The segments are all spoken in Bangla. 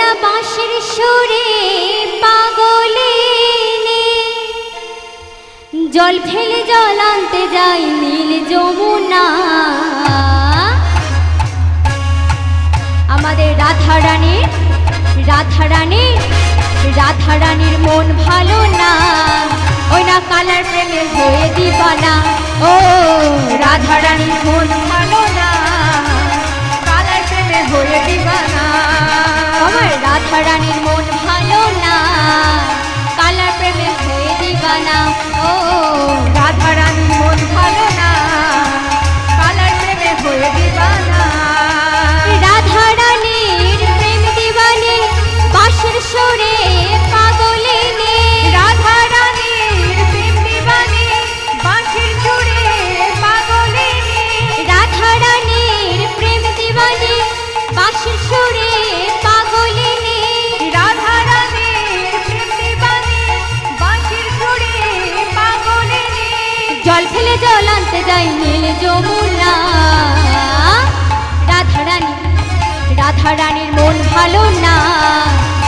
না পাগলে জল ফেলে জল আনতে যাই নীল যমুনা। আমাদের রাধা রানীর রাধা রানীর রাধা রানীর মন ভালো না। ওই না কালার প্রেমে হয়ে দিবানা। ও ঢেলে জল আনতে যাই নীল যমুনা। রাধারানী রাধারানীর মন ভালো না।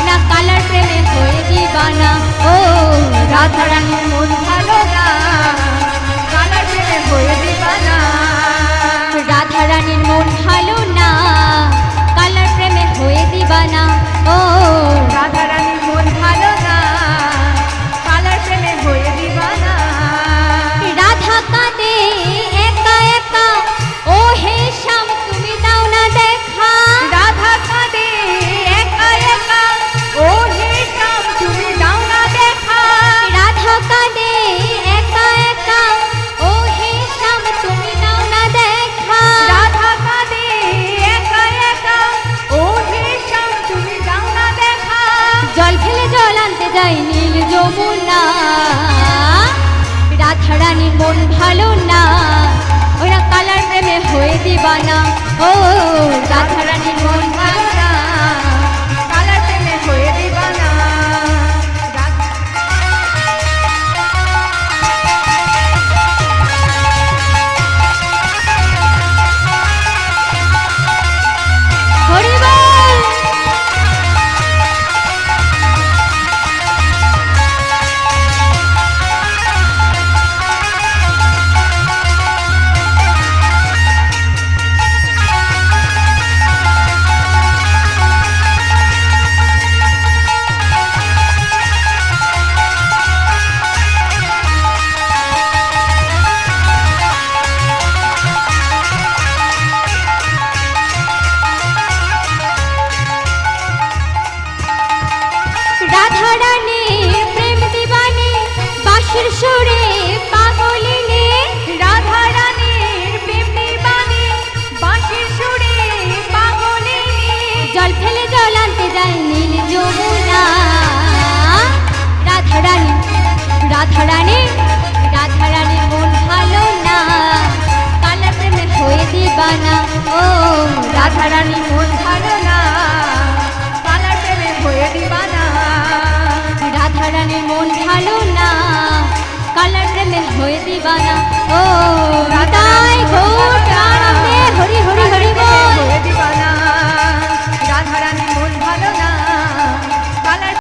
না কালার প্রেমে হয়ে দিবানা ও রাধারানীর মন ঠিকানা ও গাথার দিবানা ও রাধারানী মন ধারণা। পালার প্রেমে হয়ে দিবানা রাধারানী মন ধারণা। কালার প্রেমে হয়ে দিবানা ও রাধায়